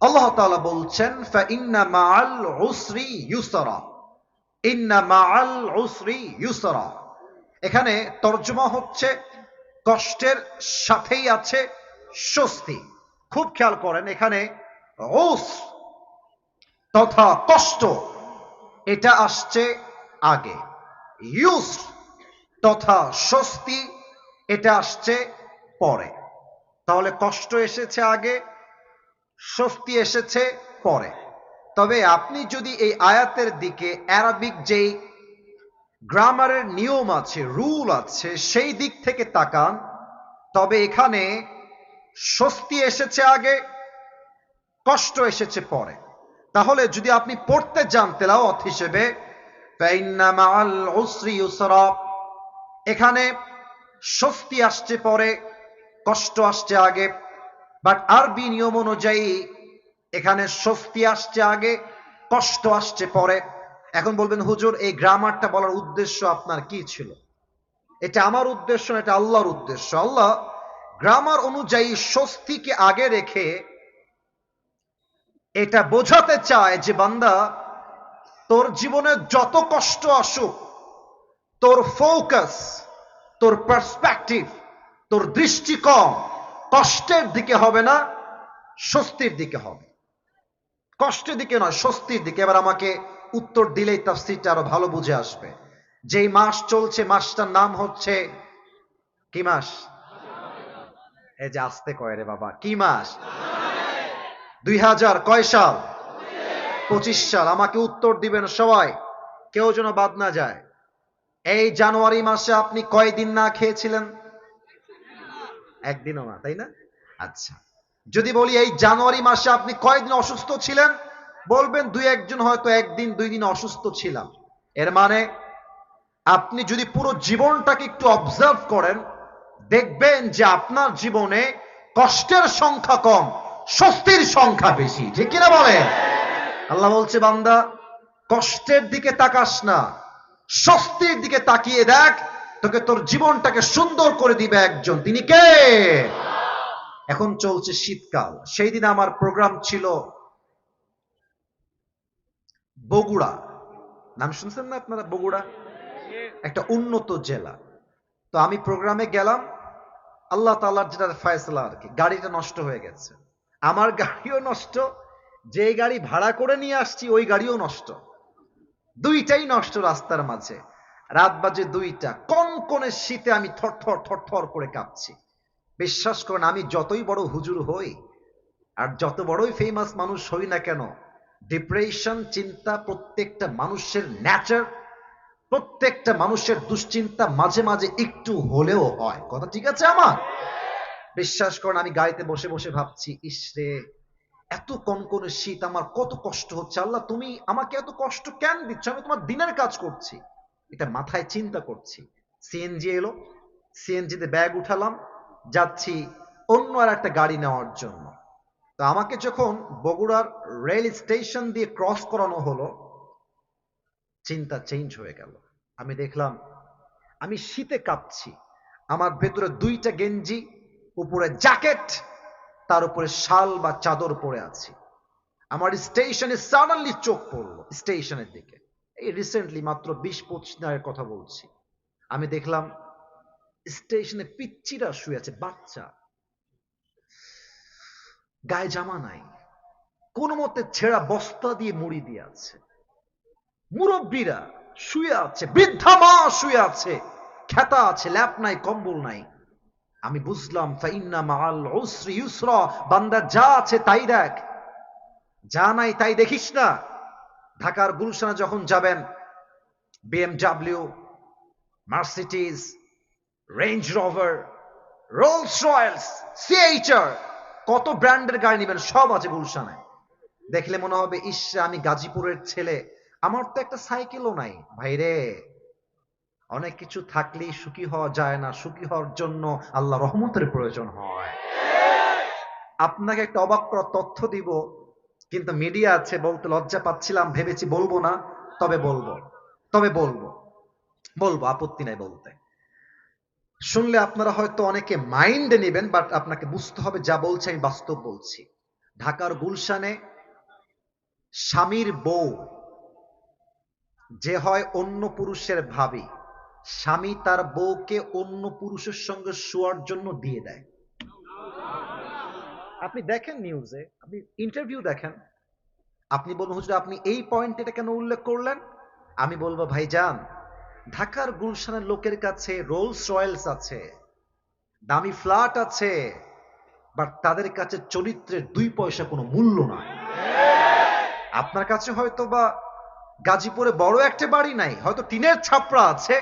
আল্লাহ তাআলা বলছেন, ফাইন্না মাআল উসরি ইউসরা। ইন্না মাআল উসরি ইউসরা। এখানে তর্জমা হচ্ছে কষ্টের সাথেই আছে স্বস্তি। খুব খেয়াল করেন, এখানে উস তথা কষ্ট, এটা আসছে আগে। ইউস তথা স্বস্তি, এটা আসছে পরে। তাহলে কষ্ট এসেছে আগে স্বস্তি এসেছে পরে। তবে আপনি যদি এই আয়াতের দিকে অ্যারাবিক যেই গ্রামারের নিয়ম আছে, রুল আছে, সেই দিক থেকে তাকান, তবে এখানে স্বস্তি এসেছে আগে, কষ্ট এসেছে পরে। তাহলে যদি আপনি পড়তে যান তেলাওয়াত হিসেবে এখানে স্বস্তি আসছে পরে, কষ্ট আসছে আগে বাট আরবি নিয়ম অনুযায়ী এখানে স্বস্তি আসছে আগে, কষ্ট আসছে পরে। এখন বলবেন, হুজুর, এই গ্রামারটা বলার উদ্দেশ্য আপনার কি ছিল? এটা আমার উদ্দেশ্য এটা আল্লাহর উদ্দেশ্য। আল্লাহ গ্রামার অনুযায়ী স্বস্তিকে আগে রেখে এটা বোঝাতে চায় যে, বান্দা, তোর জীবনে যত কষ্ট আসুক, তোর ফোকাস তোর পার্সপেক্টিভ তোর দৃষ্টিকোণ কষ্টের দিকে হবে না, স্বস্তির দিকে হবে। কষ্টের দিকে নয়, স্বস্তির দিকে। এবার আমাকে উত্তর দিলেই তাফসিরটা আরও ভালো বুঝে আসবে। যেই মাস চলছে, মাসটার নাম হচ্ছে কি মাস? এই যে আসতে কয় রে বাবা, কি মাস? দুই হাজার কয় সাল? পঁচিশ সাল। আমাকে উত্তর দিবেন সবাই, কেউ যেন বাদ না যায়। এই জানুয়ারি মাসে আপনি কয়দিন না খেয়েছিলেন? একদিনও না, তাই না? আচ্ছা। যদি বলি এই জানুয়ারি মাসে আপনি কয়দিন অসুস্থ ছিলেন? বলবেন দুই একজন হয়তো একদিন, দুই দিন অসুস্থ ছিলাম। এর মানে আপনি যদি পুরো জীবনটাকে একটু অবজার্ভ করেন, দেখবেন যে আপনার জীবনে কষ্টের সংখ্যা কম, স্বস্তির সংখ্যা বেশি। ঠিক কিনা বলে আল্লাহ বলছে, বান্দা, কষ্টের দিকে তাকাস না, স্বস্তির দিকে তাকিয়ে দেখ তোকে তোর জীবনটাকে সুন্দর করে দিবে একজন। তিনি কে? এখন চলছে শীতকাল। সেই দিন আমার প্রোগ্রাম ছিল বগুড়া। নাম শুনছেন না আপনারা বগুড়া? একটা উন্নত জেলা। তো আমি প্রোগ্রামে গেলাম। আল্লাহ তাল্লার যেটা ফয়সলা আর কি, গাড়িটা নষ্ট হয়ে গেছে। আমার গাড়িও নষ্ট, যে গাড়ি ভাড়া করে নিয়ে আসছি, ওই গাড়িও নষ্ট। দুইটাই নষ্ট রাস্তার মাঝে। রাত বাজে দুইটা। কোন কোনে শীতে আমি থরথর থরথর করে কাঁপছি? বিশ্বাস করেন, আমি যতই বড় হুজুর হই, আর যত বড়ই ফেমাস মানুষ হই না কেন ডিপ্রেশন চিন্তা প্রত্যেকটা মানুষের ন্যাচার প্রত্যেকটা মানুষের দুশ্চিন্তা মাঝে মাঝে একটু হলেও হয়। কথা ঠিক আছে আমার? বিশ্বাস করেন, আমি গাড়িতে বসে বসে ভাবছি ইসরে এত কনকনে শীত, আমার কত কষ্ট হচ্ছে। আল্লাহ, তুমি আমাকে এত কষ্ট কেন দিচ্ছ? আমি তোমার দিনের কাজ করছি। এটা মাথায় চিন্তা করছি। সিএনজি এলো সিএনজিতে ব্যাগ উঠালাম, যাচ্ছি অন্য আর একটা গাড়ি নেওয়ার জন্য। তো আমাকে যখন বগুড়ার রেল স্টেশন দিয়ে ক্রস করানো হলো, চিন্তা চেঞ্জ হয়ে গেল। আমি দেখলাম, আমি শীতে কাঁপছি। আমার ভেতরে দুইটা গেঞ্জি, উপরে জ্যাকেট, তার উপরে শাল বা চাদর পরে আছি। আমার স্টেশনে সাডেনলি চোখ পড়ল, স্টেশনের দিকে। রিসেন্টলি মাত্র বিশ পঁচিশ দিনের কথা বলছি। আমি দেখলাম স্টেশনে পিচ্চিরা শুয়ে আছে, বাচ্চা। গায়ে জামা নাই। কোন মতে ছেঁড়া বস্তা দিয়ে মুড়ি দিয়ে আছে। মুরব্বীরা শুয়ে আছে, বৃদ্ধা মা শুয়ে আছে। খেতা আছে, ল্যাপ নাই, কম্বল নাই। আমি বুঝলাম, ফাইন্না মাল উসরি ইউসরা, বান্দা যা আছে তাই দেখ। যা নাই তাই দেখিস না। ঢাকার গুলশানে যখন যাবেন BMW Mercedes range rover Rolls Royce CHR কত ব্র্যান্ডের গাড়ি নেবেন সব আছে গুলশানে। দেখলে মনে হবে, ইস, আমি গাজীপুরের ছেলে। আমার তো একটা সাইকেলও নাই। ভাইরে, অনেক কিছু থাকলেই সুখী হওয়া যায় না। সুখী হওয়ার জন্য আল্লাহ রহমতের প্রয়োজন হয়। আপনাকে একটা অবাক করার তথ্য দিব কিন্তু মিডিয়া আছে বলতে লজ্জা পাচ্ছিলাম, ভেবেছি বলব না, তবে বলব তবে বলব বলব, আপত্তি নাই বলতে। শুনলে আপনারা হয়তো অনেকে মাইন্ডে নেবেন, বাট আপনাকে বুঝতে হবে যা বলছে, আমি বাস্তব বলছি। ঢাকার গুলশানে স্বামীর বউ, যে হয় অন্য পুরুষের ভাবি, স্বামী তার বউকে অন্য পুরুষের সঙ্গে শোয়ার জন্য দিয়ে দেয়। আপনি দেখেন নিউজে আপনি ইন্টারভিউ দেখেন। আপনি বলবেন, হুজুর, আপনি এই পয়েন্ট এটা কেন উল্লেখ করলেন? আমি বলব, ভাইজান, ঢাকার গুলশানের লোকের কাছে রোলস রয়েলস আছে, দামি ফ্ল্যাট আছে বাট তাদের কাছে চরিত্রের দুই পয়সা কোনো মূল্য নাই। আপনার কাছে হয়তো বা গাজীপুরে বড় একটা বাড়ি নাই, হয়তো টিনের ছাপড়া আছে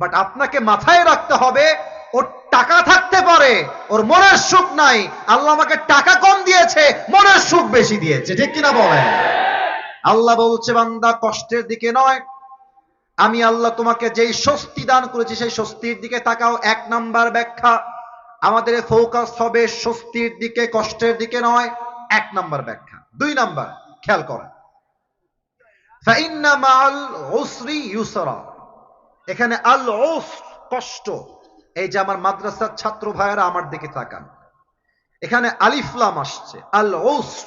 বাট আপনাকে মাথায় রাখতে হবে ওর টাকা থাকতে পারে, ওর মনের সুখ নাই। আল্লাহ আমাকে টাকা কম দিয়েছে, মনের সুখ বেশি দিয়েছে, ঠিক কিনা বলেন? আল্লাহ বলছে, বান্দা, কষ্টের দিকে নয়। আমি আল্লাহ তোমাকে যেই স্বস্তি দান করেছি, সেই স্বস্তির দিকে তাকাও, এক নাম্বার ব্যাখ্যা। আমাদের ফোকাস হবে স্বস্তির দিকে, কষ্টের দিকে নয়, এক নাম্বার ব্যাখ্যা। দুই নাম্বার, খেয়াল মাআল এখানে আল কষ্ট। এই যে আমার মাদ্রাসার ছাত্র ভাইয়েরা আমার দিকে তাকান। এখানে আলিফলাম আসছে, আল ওস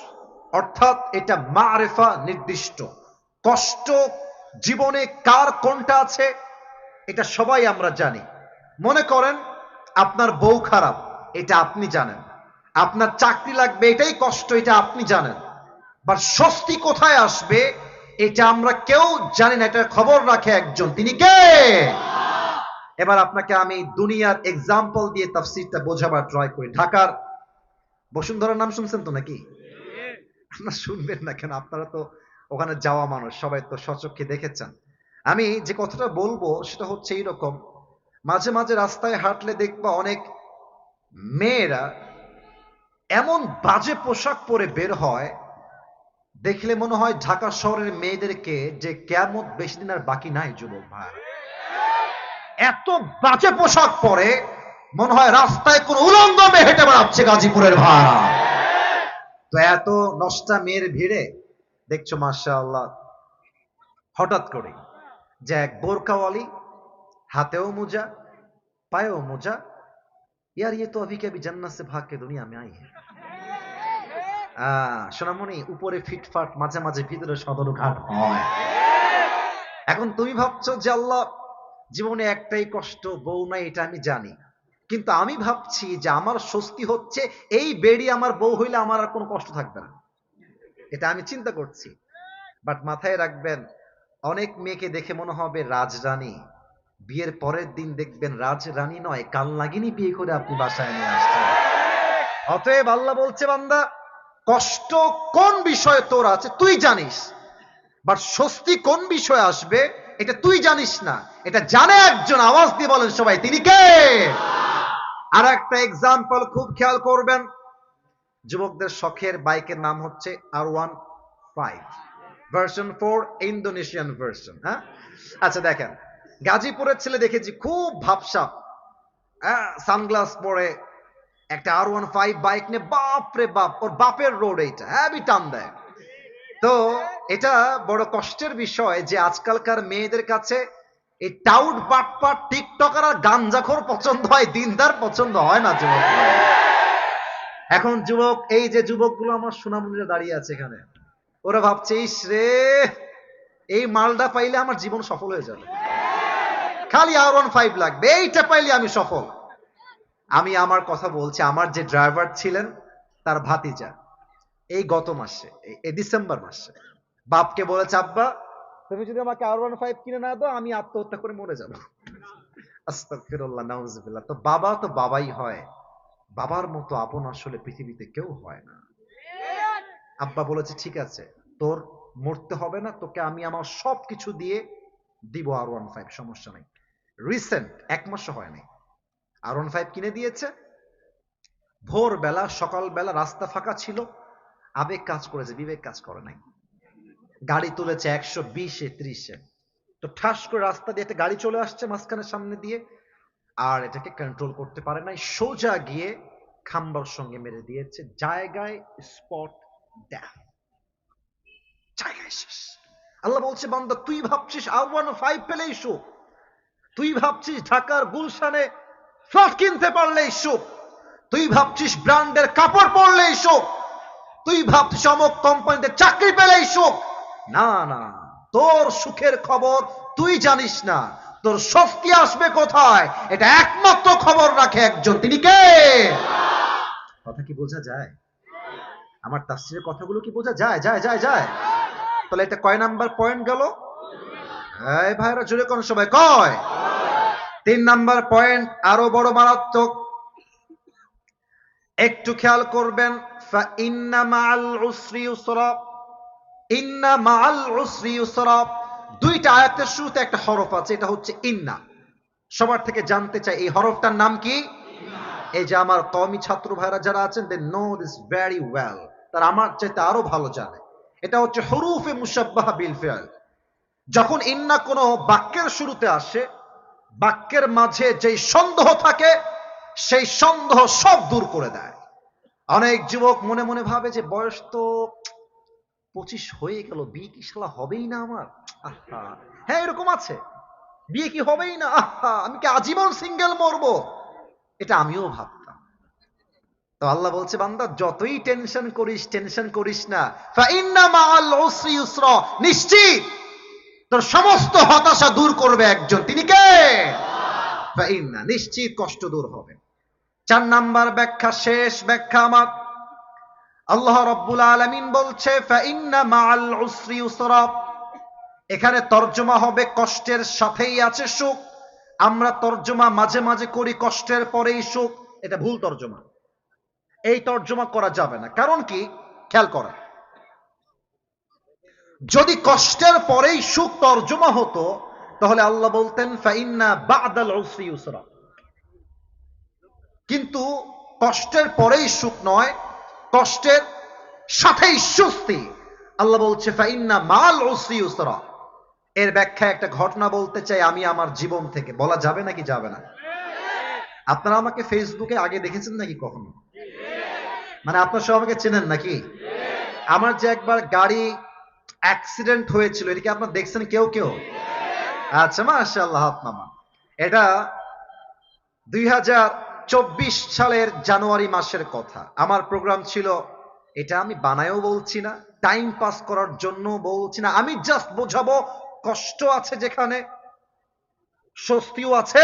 অর্থাৎ এটা মারেফা নির্দিষ্ট। কষ্ট জীবনে কার কোনটা আছে, এটা সবাই আমরা জানি। মনে করেন, আপনার বউ খারাপ, এটা আপনি জানেন। আপনার চাকরি লাগবে, এটাই কষ্ট, এটা আপনি জানেন। বা স্বস্তি কোথায় আসবে, এটা আমরা কেউ জানি না, এটার খবর রাখে একজন। তিনি কে? এবার আপনাকে আমি দুনিয়ার এক্সাম্পল দিয়ে তাফসিরটা বোঝাবার ট্রাই করি। ঢাকার বসুন্ধরার নাম শুনছেন তো নাকি? আপনারা শুনবেন না কেন? আপনারা তো ওখানে যাওয়া মানুষ, সবাই তো সচক্ষে দেখেছেন। আমি যে কথাটা বলব সেটা হচ্ছে এইরকম, মাঝে মাঝে রাস্তায় হাঁটলে দেখবা অনেক মেয়েরা এমন বাজে পোশাক পরে বের হয়, দেখলে মনে হয় ঢাকা শহরের মেয়েদেরকে যে কেমন বেশি দিন আর বাকি নাই, যুবক ভাই। এত বাজে পোশাক পরে মনে হয় রাস্তায় কোন উলঙ্গ মেয়ে হেঁটে বেড়াচ্ছে গাজীপুরের ভাড়া। তো এত নষ্টা মেয়ের ভিড়ে, দেখছ মাসা আল্লাহ হঠাৎ করে যে এক বোরকাওয়ালি, হাতেও মোজা, পায়েও মোজা, ইয়ার ইয়ে তো অভি কে জান্নাত সে ভাগ দুনিয়া আমি আই। সোনামণি, উপরে ফিটফাট, মাঝে মাঝে ভিতরে সদর ঘাট হয়। এখন তুমি ভাবছ যে আল্লাহ জীবনে একটাই কষ্ট, বউ নাই, এটা আমি জানি। কিন্তু আমি ভাবছি যে আমার স্বস্তি হচ্ছে এই বেড়ি আমার বউ হইলে আমার আর কোনো কষ্ট থাকবে না। এটা আমি চিন্তা করছি। বাট মাথায় রাখবেন, অনেক মেয়েকে দেখে মনে হবে রাজরানী। বিয়ের পরের দিন দেখবেন রাজরানী নয় কাল লাগিনি বিয়ে করে আপনি বাসায় নিয়ে আসছেন। অতএব আল্লাহ বলছে, বান্দা, কষ্ট কোন বিষয়ে তোর আছে তুই জানিস বাট স্বস্তি কোন বিষয়ে আসবে? এটা তুই জানিস না। এটা জানে একজন, আওয়াজ দিয়ে বলেন সবাই, তিনি কে? আর একটা এক্সাম্পল খুব খেয়াল করবেন, যুবকদের শখের বাইকের নাম হচ্ছে R one five version four Indonesian version হ্যাঁ? আচ্ছা দেখেন, গাজীপুরের ছেলে দেখেছি, খুব ভাবসাপ হ্যাঁ সানগ্লাস পরে একটা আর ওয়ান ফাইভ বাইক নিয়ে বাপ রে বাপ, ওর বাপের রোড এইটা হ্যাভি টান দেয়। তো এটা বড় কষ্টের বিষয় যে আজকালকার মেয়েদের কাছে এই টাউট বাটপাট টিকটকার আর গাঞ্জাখোর পছন্দ হয়, দিনদার পছন্দ হয় না যুবক। এখন যুবক, এই যে যুবকগুলো আমার সোনামুনিরা দাঁড়িয়ে আছে এখানে, ওরা ভাবছে, ইস রে, এই মালটা পাইলে আমার জীবন সফল হয়ে যাবে। খালি আর ওয়ান ফাইভ লাগবে, এইটা পাইলে আমি সফল। আমি আমার কথা বলছি, আমার যে ড্রাইভার ছিলেন, তার ভাতিজা, এই গত মাসে, এই ডিসেম্বর মাসে বাপকে বলেছে আব্বা তুমি যদি আমাকে আর ওয়ান ফাইভ কিনে না দাও আমি আত্মহত্যা করে মরে যাব। আস্তাগফিরুল্লাহ নাউজুবিল্লাহ। তো বাবা তো বাবাই হয়। বাবার মতো আপন আসলে পৃথিবীতে কেউ হয় না। আব্বা বলেছে ঠিক আছে তোর মরতে হবে না তোকে আমি আমার সব কিছু দিয়ে দিব আর ওয়ান ফাইভ সমস্যা নাই। রিসেন্ট এক মাসও হয় নাই। আর ওয়ান ফাইভ কিনে দিয়েছে। ভোরবেলা সকালবেলা রাস্তা ফাঁকা ছিল। আবেগ কাজ করেছে বিবেক কাজ করে নাই। গাড়ি তুলেছে একশো বিশে ত্রিশে। তো ঠাস করে রাস্তা দিয়ে একটা গাড়ি চলে আসছে মাঝখানের সামনে দিয়ে, আর এটাকে কন্ট্রোল করতে পারে নাই। সোজা গিয়ে খাম্বার সঙ্গে মেরে দিয়েছে। জায়গায় স্পট জায়গায় শেষ। আল্লাহ বলছে, বান্দা, তুই ভাবছিস আর ওয়ান ফাইভ পেলেই সুখ? তুই ভাবছিস ঢাকার গুলশানে ফ্ল্যাট কিনতে পারলেই সুখ? তুই ভাবছিস ব্র্যান্ডের কাপড় পরলেই সুখ? তুই ভাবছিস অমুক কোম্পানিতে চাকরি পেলেই সুখ? না না, তোর সুখের খবর তুই জানিস না। তোর স্বস্তি আসবে কোথায়? এটা একমাত্র খবর রাখে একজন। তিনি কে? কথা কি বোঝা যায়? আমার তাফসিরের কথাগুলো কি বোঝা যায়? যায় যায় যায়। তাহলে এটা কয় নাম্বার পয়েন্ট গেল? ভাইরা জুড়ে কোন সবাই কয়? তিন নাম্বার পয়েন্ট, আরও বড় মারাত্মক। একটু খেয়াল করবেন ইন্না মাআল উসরি ইউসরা ইন্না মাআল উসরি ইউসরা। দুইটা আয়াতের শুরুতে একটা হরফ আছে এটা হচ্ছে ইন্না। সবার থেকে জানতে চাই এই হরফটার নাম কি? এই যে আমার কমি ছাত্র ভাইরা যারা আছেন they know this very well তারা আমার চাইতে আরও ভালো জানে। এটা হচ্ছে হরুফে মুসাব্বাহ বিল ফিআল। যখন ইন্না কোনো বাক্যের শুরুতে আসে বাক্যের মাঝে যেই সন্দেহ থাকে সেই সন্দেহ সব দূর করে দেয়। অনেক যুবক মনে মনে ভাবে যে বয়স তো পঁচিশ হয়ে গেল, বিয়ে কি শালা হবেই না আমার? আহা। হ্যাঁ এরকম আছে। বিয়ে কি হবেই না? আহা, আমি কি আজীবন সিঙ্গেল মরবো? এটা আমিও ভাবতাম। তো আল্লাহ বলছে, বান্দা, যতই টেনশন করিস টেনশন করিস না। নিশ্চিত তোর সমস্ত হতাশা দূর করবে একজন। তিনি কে? নিশ্চিত কষ্ট দূর হবে। চার নাম্বার ব্যাখ্যা, শেষ ব্যাখ্যা আমার। আল্লাহ রব্বুল আলামিন বলছে এখানে তর্জমা হবে কষ্টের সাথেই আছে সুখ। আমরা তর্জমা মাঝে মাঝে করি কষ্টের পরেই সুখ। এটা ভুল তর্জমা। এই তর্জমা করা যাবে না। কারণ কি? খেয়াল করা যদি কষ্টের পরেই সুখ তর্জমা হতো, তাহলে আল্লাহ বলতেন, ফাইন্না বাদাল কিন্তু কষ্টের পরেই সুখ নয় কষ্টের সাথেই সুস্তি আল্লাহ বলছে, ফাইন্না মাল উসরি ইউসরা এর ব্যাখ্যা একটা ঘটনা বলতে চাই আমি আমার জীবন থেকে। বলা যাবে নাকি যাবে না? আপনারা আমাকে ফেসবুকে আগে দেখেছেন নাকি কখনো? মানে আপনার সব আমাকে চেনেন নাকি? আমার যে একবার গাড়ি অ্যাক্সিডেন্ট হয়েছিল, এটা কি আপনার দেখছেন কেউ কেউ? আচ্ছা মাশাআল্লাহ আপনামা এটা দুই হাজার সালের জানুয়ারি মাসের কথা। আমার প্রোগ্রাম ছিল, এটা আমি বানায়ও বলছি না টাইম পাস করার জন্য বলছি না, আমি জাস্ট বোঝাবো, কষ্ট আছে যেখানে, স্বস্তিও আছে।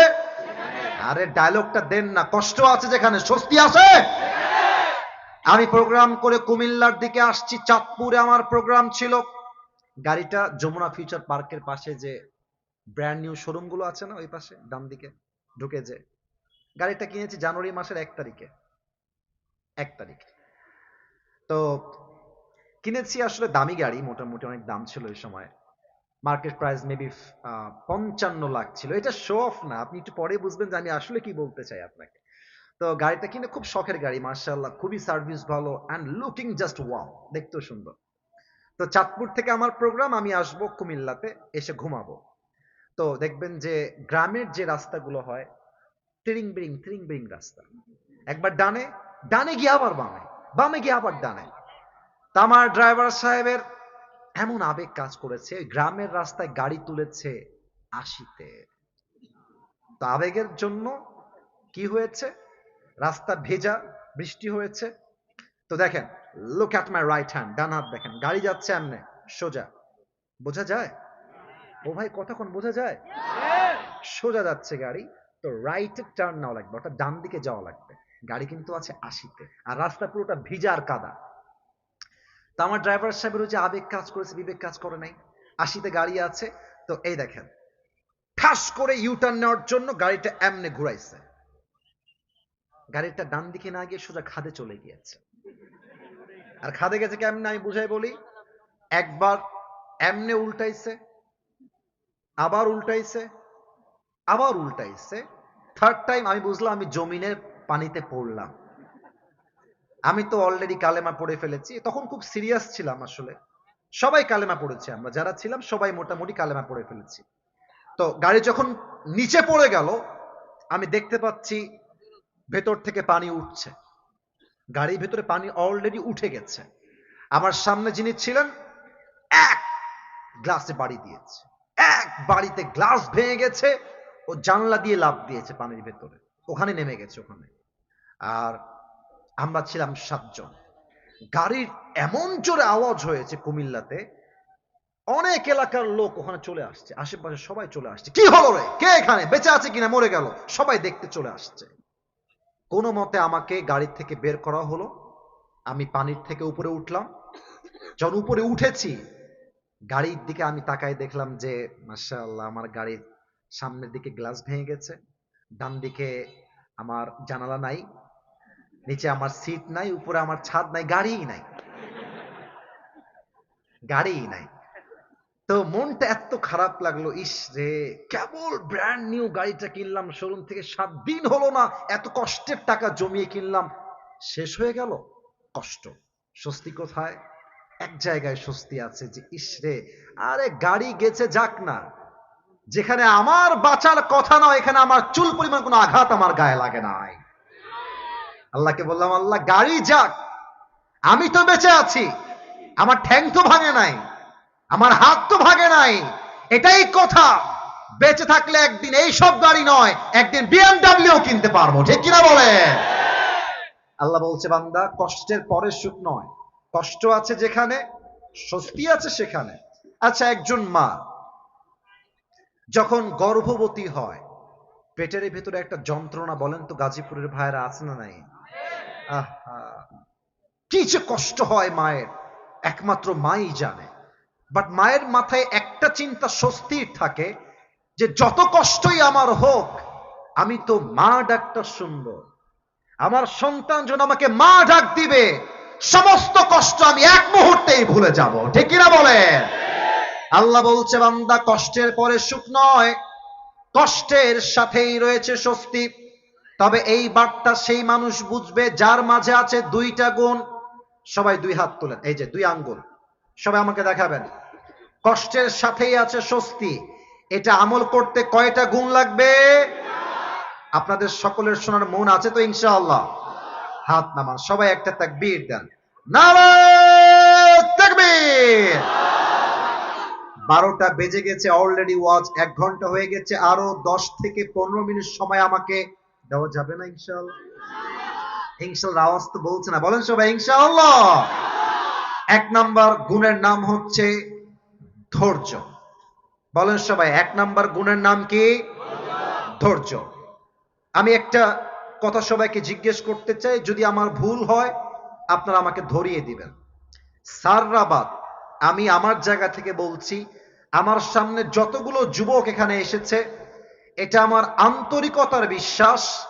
আরে ডায়লগটা দেন না, কষ্ট আছে যেখানে, স্বস্তি আছে? আমি প্রোগ্রাম করে কুমিল্লার দিকে আসছি, চাঁদপুরে আমার প্রোগ্রাম ছিল। গাড়িটা যমুনা ফিউচার পার্কের পাশে যে ব্র্যান্ড নিউ শোরুমগুলো আছে না, ওই পাশে, ডান দিকে, ঢুকে যে গাড়িটা কিনেছি জানুয়ারি মাসের এক তারিখে। এক তারিখ। তো কিনেছি আসলে দামি গাড়ি, মোটামুটি অনেক দাম ছিল ওই সময়। মার্কেট প্রাইস মেবি পঞ্চান্ন লাখ ছিল। এটা শো অফ না, আপনি একটু পরে বুঝবেন যে আমি আসলে কি বলতে চাই আপনাকে। তো গাড়িটা কিনে খুব শখের গাড়ি মার্শাল্লাহ খুবই সার্ভিস ভালো অ্যান্ড লুকিং জাস্ট ওয়াও দেখতেও সুন্দর। তো চাঁদপুর থেকে আমার প্রোগ্রাম আমি আসব কুমিল্লাতে, এসে ঘুমাবো। তো দেখবেন যে গ্রামের যে রাস্তাগুলো হয় তিরিং বিরিং তিরিং বিরিং রাস্তা। একবার ডানে ডানে গিয়ে আবার বামে। বামে গিয়ে আবার ডানে। তা আমার ড্রাইভার সাহেবের এমন আবেগ কাজ করেছে গ্রামের রাস্তায় গাড়ি তুলেছে আশিতে। তো আবেগের জন্য কি হয়েছে? রাস্তা ভেজা বৃষ্টি হয়েছে। তো দেখেন look at my right hand ডান হাত দেখেন গাড়ি যাচ্ছে এমনে সোজা। বোঝা যায়? ও ভাই কতক্ষণ বোঝা যায়? সোজা যাচ্ছে গাড়ি। তো রাইটে টার্ন নেওয়া লাগবে, অর্থাৎ ডান দিকে যাওয়া লাগবে। গাড়ি কিন্তু আছে আশিতে, আর রাস্তা পুরোটা ভিজা আর কাদা। তো আমার ড্রাইভার সাহেবের যে আবেগ কাজ করেছে, বিবেক কাজ করে নাই। আশিতে গাড়ি আছে, তো এই দেখেন, ঠাস করে ইউটার্ন নেওয়ার জন্য গাড়িটা এমনে ঘুরাইছে। গাড়িটা ডান দিকে না গিয়ে সোজা খাদে চলে গিয়েছে। আর খাদে গেছে কেমনে আমি বুঝাই বলি? একবার এমনে উল্টাইছে, আবার উল্টাইছে আবার উল্টাইছে থার্ড টাইম আমি বুঝলাম আমি জমিনের পানিতে পড়লাম। আমি তো অলরেডি কালেমা পড়ে ফেলেছি। তখন খুব সিরিয়াস ছিলাম আসলে। সবাই কালেমা পড়েছে আমরা। যারা ছিলাম সবাই মোটামুটি কালেমা পড়ে ফেলেছি। তো গাড়ি যখন নিচে পড়ে গেল, আমি দেখতে পাচ্ছি ভেতর থেকে পানি উঠছে। গাড়ির ভেতরে পানি অলরেডি উঠে গেছে। আমার সামনে যিনি ছিলেন, এক গ্লাসে বাড়ি দিয়েছে। এক বাড়িতে গ্লাস ভেঙে গেছে। ও জানলা দিয়ে লাভ দিয়েছে পানির ভেতরে। ওখানে নেমে গেছে ওখানে। আর আমরা ছিলাম সাতজন। গাড়ির এমন জোরে আওয়াজ হয়েছে কুমিল্লাতে, অনেক এলাকার লোক ওখানে চলে আসছে। আশেপাশে সবাই চলে আসছে। কি হলো রে? কে এখানে? বেঁচে আছে কিনা? মরে গেল। সবাই দেখতে চলে আসছে। কোনো মতে আমাকে গাড়ির থেকে বের করা হলো। আমি পানির থেকে উপরে উঠলাম। যখন উপরে উঠেছি, গাড়ির দিকে আমি তাকাই দেখলাম যে, মাশাআল্লাহ, আমার গাড়ির সামনের দিকে গ্লাস ভেঙে গেছে। ডান দিকে আমার জানালা নাই, নিচে আমার সিট নাই, উপরে আমার ছাদ নাই, গাড়িই নাই। গাড়িই নাই। তো মনটা এত খারাপ লাগল, ইস রে, কেবল ব্র্যান্ড নিউ গাড়িটা কিনলাম শোরুম থেকে সাত দিন হলো না, এত কষ্টের টাকা জমিয়ে কিনলাম। শেষ হয়ে গেল, কষ্ট। স্বস্তি কোথায়? এক জায়গায় স্বস্তি আছে যে, ইস রে, আরে গাড়ি গেছে যাক না। যেখানে আমার বাঁচার কথা নয়, এখানে আমার চুল পরিমাণ কোনো আঘাত আমার গায়ে লাগে নাই। আল্লাহকে বললাম, আল্লাহ, গাড়ি যাক। আমি তো বেঁচে আছি। আমার ঠ্যাং তো ভাঙে নাই। আমার হাত তো ভাগে নাই। এটাই কথা। বেঁচে থাকলে একদিন এই সব গাড়ি নয়, একদিন বিএমডাব্লিউ কিনতে পারব। ঠিক কিনা বলে? আল্লাহ বলছে, বান্দা, কষ্টের পরে সুখ নয়। কষ্ট আছে যেখানে, স্বস্তি আছে সেখানে। আচ্ছা একজন মা যখন গর্ভবতী হয়, পেটের ভেতরে একটা যন্ত্রণা বলেন তো গাজীপুরের ভাইরা আছে না নাই? কি যে কষ্ট হয় মায়ের, একমাত্র মাই জানে। বাট মায়ের মাথায় একটা চিন্তা স্বস্তির থাকে যে যত কষ্টই আমার হোক, আমি তো মা ডাকটা শুনব আমার সন্তান যেন আমাকে মা ডাক দিবে, সমস্ত কষ্ট আমি এক মুহূর্তেই ভুলে যাব। ঠিক কিনা বলেন? আল্লাহ বলছে, বান্দা, কষ্টের পরে সুখ নয়। কষ্টের সাথেই রয়েছে স্বস্তি। তবে এই বার্তা সেই মানুষ বুঝবে, যার মাঝে আছে দুইটা গুণ। সবাই দুই হাত তোলেন, এই যে দুই আঙ্গুল। সবাই আমাকে দেখাবেন। কষ্টের সাথেই আছে স্বস্তি। এটা আমল করতে কয়টা গুণ লাগবে? আপনাদের সকলের শোনার মন আছে তো, ইনশাআল্লাহ? হাত নামান, সবাই একটা তাকবীর দেন। নারায়ে তাকবীর! বারোটা বেজে গেছে অলরেডি ওয়াজ এক ঘণ্টা হয়ে গেছে, আরও দশ থেকে পনেরো মিনিট সময় আমাকে দেওয়া যাবে না, ইনশাআল্লাহ। ইনশাল্লাহ আওয়াজ তো বলছে না। বলেন সবাই, ইনশাআল্লাহ। এক নাম্বার গুণের নাম হচ্ছে ধৈর্য। বলেন সবাই, এক নাম্বার গুণের নাম কি? ধৈর্য। আমি একটা কথা সবাইকে জিজ্ঞেস করতে চাই, যদি আমার ভুল হয়, আপনারা আমাকে ধরিয়ে দিবেন। সাররাবাদ, আমি আমার জায়গা থেকে বলছি আমার সামনে যতগুলো যুবক এখানে এসেছে, এটা আমার আন্তরিকতার বিশ্বাস।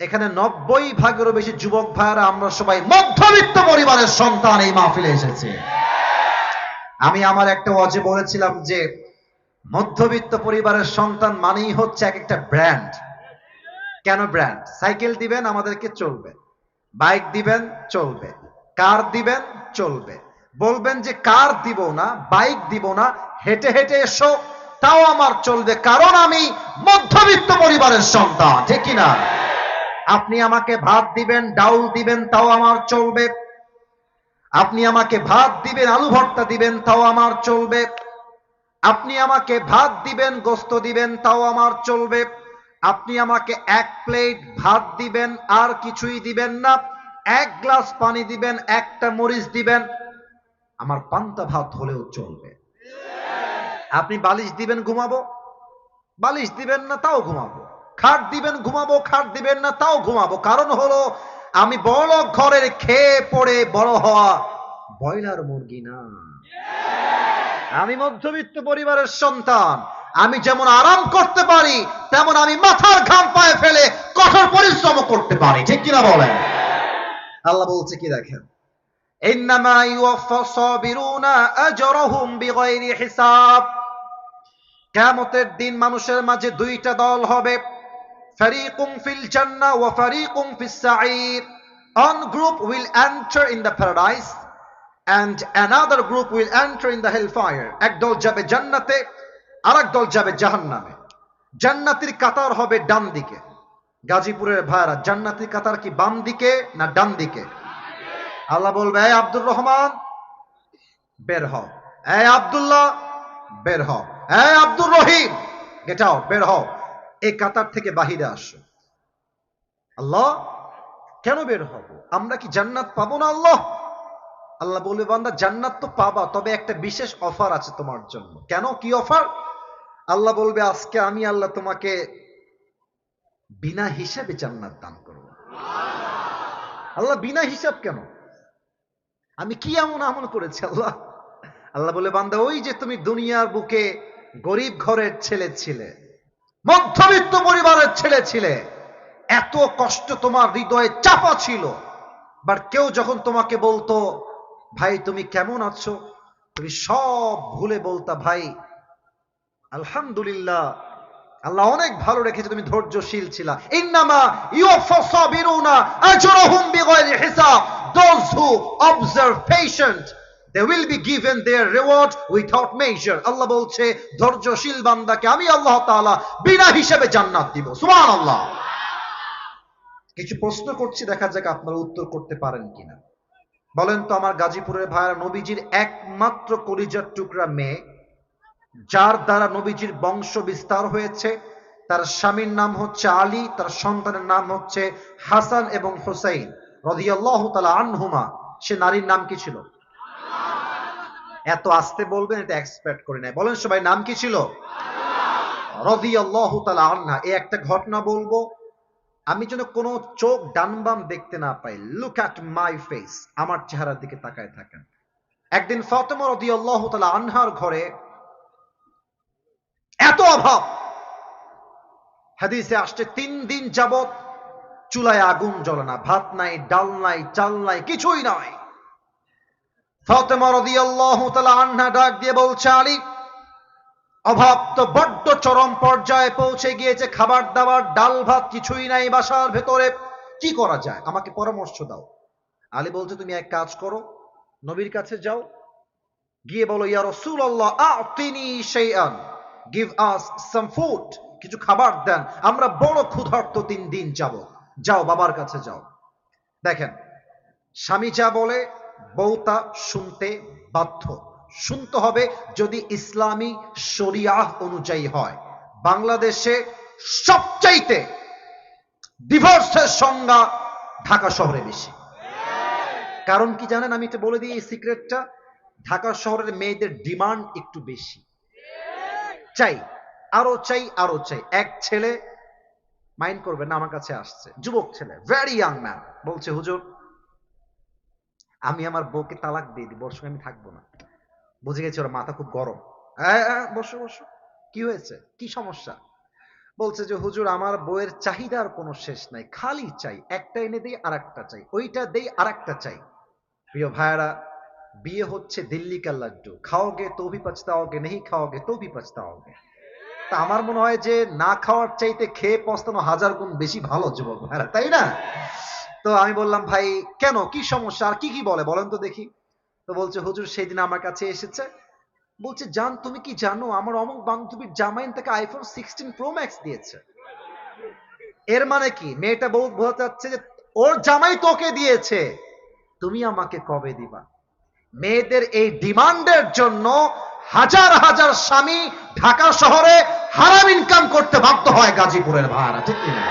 এখানে নব্বই ভাগেরও বেশি যুবক ভাইয়ারা, আমরা সবাই মধ্যবিত্ত পরিবারের সন্তান এই মাহফিলে এসেছে। আমি আমার একটা অজে বলেছিলাম যে, মধ্যবিত্ত পরিবারের সন্তান মানেই হচ্ছে এক একটা ব্র্যান্ড। কেন ব্র্যান্ড? সাইকেল দিবেন, আমাদেরকে চলবে। বাইক দিবেন, চলবে। কার দিবেন, চলবে। বলবেন যে, কার দিব না? বাইক দিব না? হেঁটে হেঁটে এসো। তাও আমার চলবে, কারণ আমি মধ্যবিত্ত পরিবারের সন্তান। ঠিক কিনা আপনি আমাকে ভাত দিবেন, ডাউল দিবেন, তাও আমার চলবে। আপনি আমাকে ভাত দিবেন, আলু ভর্তা দিবেন, তাও আমার চলবে। আপনি আমাকে ভাত দিবেন, গোস্ত দিবেন, তাও আমার চলবে। আপনি আমাকে এক প্লেট ভাত দিবেন, আর কিছুই দিবেন না। এক গ্লাস পানি দিবেন, একটা মরিচ দিবেন। আমার পান্তা ভাত হলেও চলবে। আপনি বালিশ দিবেন, ঘুমাবো? বালিশ দিবেন না, তাও ঘুমাবো। খাট দিবেন, ঘুমাবো, খাট দিবেন না, তাও ঘুমাবো। কারণ হলো, আমি বড় ঘরের খেয়ে পড়ে বড় হওয়া ব্রয়লার মুরগি না। আমি মধ্যবিত্ত পরিবারের সন্তান। আমি যেমন আরাম করতে পারি, তেমন আমি মাথার ঘাম পায়ে ফেলে কঠোর পরিশ্রম করতে পারি। ঠিক কিনা বলেন? আল্লাহ বলছে কি দেখেন? কিয়ামতের দিন মানুষের মাঝে দুইটা দল হবে। দল যাবে জান্নাতে যাবে জাহান্নামে। জান্নাতের কাতার হবে ডান দিকে। গাজীপুরের ভাইরা জান্নাতের কাতার কি বাম দিকে না ডান দিকে? আল্লাহ বলবে, এই আব্দুর রহমান, বের হও। এই আব্দুল্লাহ, বের হও। এই আব্দুর রহিম গেট আউট বের হও। এই কাতার থেকে বাহিরে আসো। আল্লাহ, কেন বের হব? আমরা কি জান্নাত পাবো না আল্লাহ? আল্লাহ বলবে, বান্দা, জান্নাত তো পাবা, তবে একটা বিশেষ অফার আছে তোমার জন্য। কেন? কি অফার? আল্লাহ বলবে, আজকে আমি আল্লাহ তোমাকে বিনা হিসাবে জান্নাত দান করব। আল্লাহ, বিনা হিসাব কেন? আমি কি এমন আমল করেছি, আল্লাহ? আল্লাহ বলে, বান্দা, ওই যে তুমি দুনিয়ার বুকে গরিব ঘরের ছেলে ছিলে, মধ্যবিত্ত পরিবারের ছেলে ছিলে, এত কষ্ট তোমার হৃদয়ে চাপা ছিল। বাট কেউ যখন তোমাকে বলতো, ভাই, তুমি কেমন আছো? তুমি সব ভুলে বলতা, ভাই, আলহামদুলিল্লাহ আল্লাহ অনেক ভালো রেখেছে, তুমি ধৈর্যশীল ছিলা। ইউফাসাবিরুনা হিসাব। Who observe patient, they will be given their reward without measure. আল্লাহ বলছে, ধৈর্যশীল বান্দাকে আমি আল্লাহ তাআলা বিনা হিসাবে জান্নাত দিব। সুবহানাল্লাহ। কিছু প্রশ্ন করছি, দেখা যাক আপনারা উত্তর করতে পারেন কিনা। বলেন তো, আমার গাজীপুরের ভাইয়ারা নবীজির একমাত্র কলিজার টুকরা মেয়ে যার দ্বারা নবীজির বংশ বিস্তার হয়েছে, তার স্বামীর নাম হচ্ছে আলী, তার সন্তানের নাম হচ্ছে হাসান এবং হুসাইন। রদিয়াল্লাহ সে নারীর নাম কি ছিল? এত আসতে বলবেন, এটা এক্সপেক্ট করি নাই। বলেন সবাই, নাম কি ছিল? রদিয়াল্লাহ তালা আন্না এই একটা ঘটনা বলব, আমি যেন কোনো চোখ ডান বাম দেখতে না পাই। লুক অ্যাট মাই ফেস আমার চেহারার দিকে তাকায় থাকেন। একদিন ফাতেমা রদিয়াল্লাহ তালা আনহার ঘরে এত অভাব। হাদিসে আসছে, তিন দিন যাবত চুলায় আগুন জ্বলে না, ভাত নাই, ডাল নাই, চাল নাই, কিছুই আনহা ডাক দিয়ে বলছে, আলী, অভাব তো বড্ড চরম পর্যায়ে পৌঁছে গিয়েছে, খাবার দাবার, ডাল ভাত কিছুই নাই বাসার ভেতরে। কি করা যায়? আমাকে পরামর্শ দাও। আলী বলছে, তুমি এক কাজ করো, নবীর কাছে যাও, গিয়ে বলো, ইয়া রাসূলুল্লাহ, আতিনি শাইআন। গিভ আস সাম ফুড কিছু খাবার দেন। আমরা বড় ক্ষুধার্ত তিন দিন যাব। যাও, বাবার কাছে যাও। দেখেন, স্বামী যা বলে বউতা শুনতে বাধ্য। শুনতে হবে যদি ইসলামী শরিয়াহ অনুযায়ী হয়। বাংলাদেশে সবচাইতে ডিভোর্সের সংজ্ঞা ঢাকা শহরে বেশি। কারণ কি জানেন? আমি এটা বলে দিই এই সিক্রেটটা ঢাকা শহরের মেয়েদের ডিমান্ড একটু বেশি। চাই আরও চাই আরও চাই। এক ছেলে মাইন্ড করবেন না আমার কাছে আসছে। যুবক ছেলে ভেরি ইয়াং ম্যান বলছে হুজুর আমি আমার বউকে তালাক দিয়ে দিই বর্ষকে আমি থাকব না। বুঝে গেছি ওর মাথা খুব গরম। হ্যাঁ, হ্যাঁ, বসো বসো। কি হয়েছে? কি সমস্যা? বলছে যে হুজুর আমার বউয়ের চাহিদার কোনো শেষ নাই খালি চাই একটা এনে দেই আর একটা চাই ওইটা দেই আর একটা চাই। প্রিয় ভাইয়ারা বিয়ে হচ্ছে দিল্লি কা লাড্ডু। খাওগে তো ভি পছতাওগে নেই খাওগে তো ভি পছতাওগে তা আমার মনে হয় যে না খাওয়ার চাইতে খেয়ে পস্তানো হাজার গুণ বেশি ভালো যুবক ভাইরা, তাই না? তো আমি বললাম, ভাই, কেন? কি সমস্যা? আর কি কি বলে? বলেন তো দেখি। তো বলছে, হুজুর, সেই দিন আমার কাছে এসেছে। বলছে, জান, তুমি কি জানো? আমার অমুক বান্ধবীর জামাইন থেকে আইফোন সিক্সটিন প্রো ম্যাক্স দিয়েছে। এর মানে কি? মেয়েটা বহুত বোঝা যাচ্ছে যে, ওর জামাই তোকে দিয়েছে। তুমি আমাকে কবে দিবা? মেয়েদের এই ডিমান্ডের জন্য হাজার হাজার স্বামী ঢাকা শহরে হারাম ইনকাম করতে বাধ্য হয় গাজীপুরের ভাড়া, ঠিক কিনা?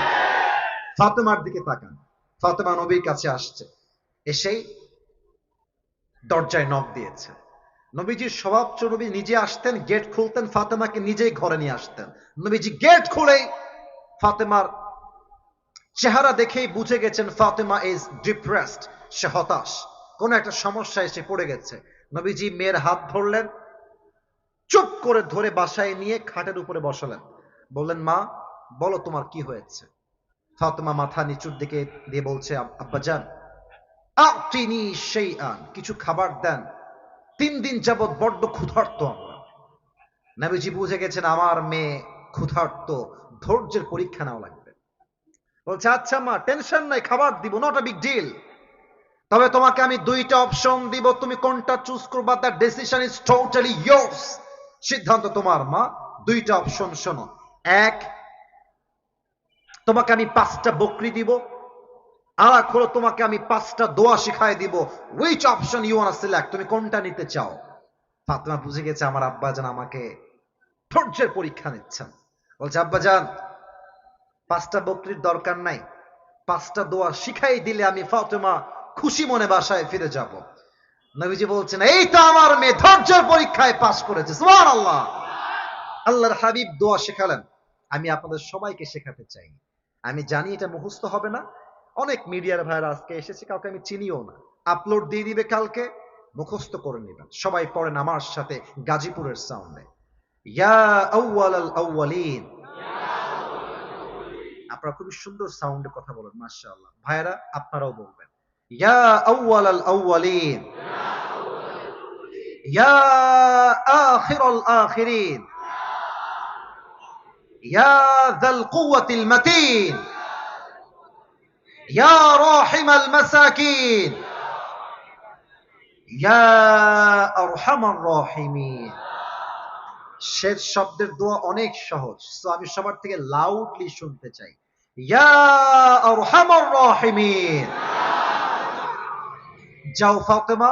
ফাতেমার দিকে তাকান। ফাতেমা নবীর কাছে আসছে। এসেই দরজায় নখ দিয়েছে। নবীজির স্বভাব নবী নিজে আসতেন গেট খুলতেন, ফাতেমাকে নিজেই ঘরে নিয়ে আসতেন। নবীজি গেট খুলেই ফাতেমার চেহারা দেখেই বুঝে গেছেন ফাতেমা ইজ ডিপ্রেসড সে হতাশ। কোন একটা সমস্যা এসে পড়ে গেছে। নবীজি মেয়ের হাত ধরলেন, চুপ করে ধরে বাসায় নিয়ে খাটের উপরে বসালেন। বললেন, মা, বলো তোমার কি হয়েছে? ফাতেমা মাথা নিচুর দিকে দিয়ে বলছে, "আব- আব্বাজান আতিনি সেই আন কিছু খাবার দেন। তিন দিন যাবৎ বড্ড ক্ষুধার্ত আমরা। নবীজি বুঝে গেছেন, আমার মেয়ে ক্ষুধার্ত, ধৈর্যের পরীক্ষা নেওয়া লাগবে। বলছে আচ্ছা মা, টেনশন নাই, খাবার দিব, নট আ বিগ ডিল। তবে তোমাকে আমি দুইটা অপশন দিব। তুমি কোনটা চুজ করবা the decision is totally yours সিদ্ধান্ত তোমার, মা। দুইটা অপশন শোনো। এক, তোমাকে আমি পাঁচটা বকরি দিব। আর হলো তোমাকে আমি পাঁচটা দোয়া শিখাই দিব। Which option you want select তুমি কোনটা নিতে চাও? ফাতেমা বুঝে গেছে আমার আব্বা আব্বাজান আমাকে ধৈর্যের পরীক্ষা নিচ্ছেন। বলছে আব্বাজান পাঁচটা বকরির দরকার নাই। পাঁচটা দোয়া শিখাই দিলে আমি ফাতেমা খুশি মনে বাসায় ফিরে যাব। নবীজি বলছেন, এই তো আমার মেয়ে ধৈর্যের পরীক্ষায় পাশ করেছে। সুবহান আল্লাহ আল্লাহর হাবিব দোয়া শেখালেন, আমি আপনাদের সবাইকে শেখাতে চাই। আমি জানি এটা মুখস্থ হবে না। অনেক মিডিয়ার ভাইরা আজকে এসেছে, কাউকে আমি চিনিও না। আপলোড দিয়ে দিবে কালকে, মুখস্থ করে নেবেন। সবাই পড়েন আমার সাথে গাজীপুরের সাউন্ডে ইয়া আউয়ালাল আউয়ালিন আপনারা খুবই সুন্দর সাউন্ডে কথা বলেন, মাশাআল্লাহ। ভাইরা আপনারাও বলবেন। ইয়া আউয়ালাল আউয়ালিন ইয়া আখিরাল আখিরিন ইয়া যাল কুওয়াতিল মাতিন ইয়া রাহিমাল মাসাকিন ইয়া আরহামার রাহিমিন শেষ শব্দের দোয়া অনেক সহজ তো আমি সবার থেকে লাউডলি শুনতে চাই। ইয়া আরহামার রাহিমিন যাও ফাতেমা